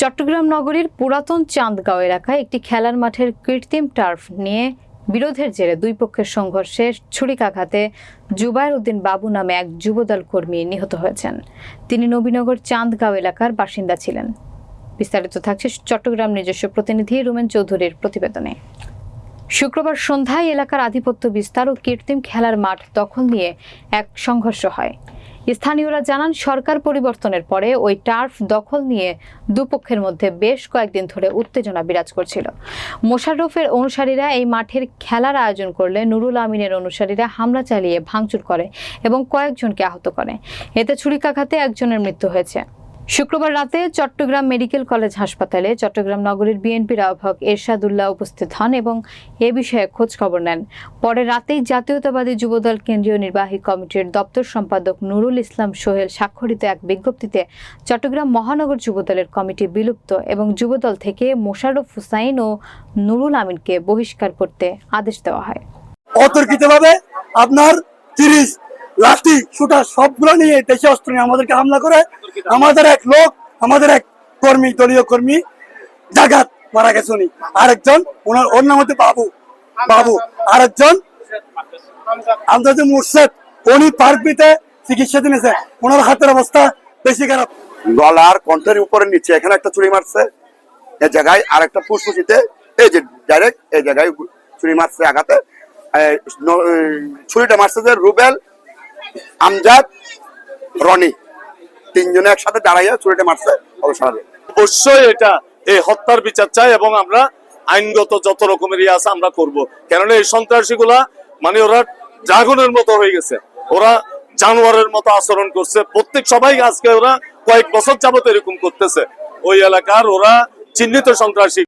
চট্টগ্রাম নগরীর পুরাতন চাঁদগাঁও এলাকায় একটি খেলার মাঠের কৃত্রিম টার্ফ নিয়ে বিরোধের জেরে দুই পক্ষের সংঘর্ষে ছুরিকাঘাতে জুবায়ের উদ্দিন বাবু নামে এক যুবদল কর্মী নিহত হয়েছেন। তিনি নবীনগর চাঁদগাঁও এলাকার বাসিন্দা ছিলেন। বিস্তারিত থাকছে চট্টগ্রাম নিজস্ব প্রতিনিধি রুমেন চৌধুরীর প্রতিবেদনে। শুক্রবার সন্ধ্যায় এলাকার আধিপত্য বিস্তার ও কৃত্রিম খেলার মাঠ দখল নিয়ে এক সংঘর্ষ হয়। স্থানীয়রা জানান, সরকার পরিবর্তনের পরে ওই টার্ফ দখল নিয়ে দুপক্ষের মধ্যে বেশ কয়েকদিন ধরে উত্তেজনা বিরাজ করছিল। মোশাররফের অনুসারীরা এই মাঠের খেলার আয়োজন করলে নুরুল আমিনের অনুসারীরা হামলা চালিয়ে ভাঙচুর করে এবং কয়েকজনকে আহত করে। এতে ছুরিকাঘাতে একজনের মৃত্যু হয়েছে। শুক্রবার রাতে চট্টগ্রাম মেডিকেল কলেজ হাসপাতালে চট্টগ্রাম নগরীর বিএনপির আহ্বায়ক এরশাদুল্লাহ উপস্থিত হন এবং এ বিষয়ে খোঁজ খবর নেন। পরে রাতেই জাতীয়তাবাদী যুবদল কেন্দ্রীয় নির্বাহী কমিটির দপ্তর সম্পাদক নুরুল ইসলাম সোহেল স্বাক্ষরিত এক বিজ্ঞপ্তিতে চট্টগ্রাম মহানগর যুবদলের কমিটি বিলুপ্ত এবং যুবদল থেকে মোশাররফ হুসাইন ও নুরুল আমিনকে বহিষ্কার করতে আদেশ দেওয়া হয়। অতর্কিত ভাবে আপনার তিরিশ লাঠি শুটার সবগুলো নিয়ে দেশে অস্ত্র নিয়ে আমাদেরকে হামলা করে। আমাদের এক লোক, আমাদের এক কর্মী, দলীয় কর্মী জাগাত মারা গেছে উনি। আরেকজন, ওনার, ওর নাম হচ্ছে বাবু। বাবু। আরেকজন আমাদের মুর্শেদ। উনি পার্কবিতে চিকিৎসা দিয়েছে। ওনার হাতের অবস্থা বেশি খারাপ। গলার কণ্ঠের উপরে নিচে এখানে একটা চুরি মারছে। এই জায়গায় আর একটা ফুসফুসিতে, এই যে ডাইরেক্ট এই জায়গায় চুরি মারছে আঘাতে। ছুরিটা মারছে যে রুবেল আমজাদ, রনি, তিনজনে একসাথে দাঁড়াইয়া ছুরিটা মারছে, অবসরে। অবশ্যই এটা, এই হত্যার বিচার চাই এবং আমরা আইনগত যত রকমের ইয়ে আছে আমরা করব। কেননা এই সন্ত্রাসীগুলা মানে ওরা ড্রাগনের মতো হয়ে গেছে। ওরা জানোয়ারের মতো আচরণ করছে। প্রত্যেক সবাই আজকে ওরা কয়েক বছর যাবত এরকম করতেছে। ওই এলাকার ওরা চিহ্নিত সন্ত্রাসী।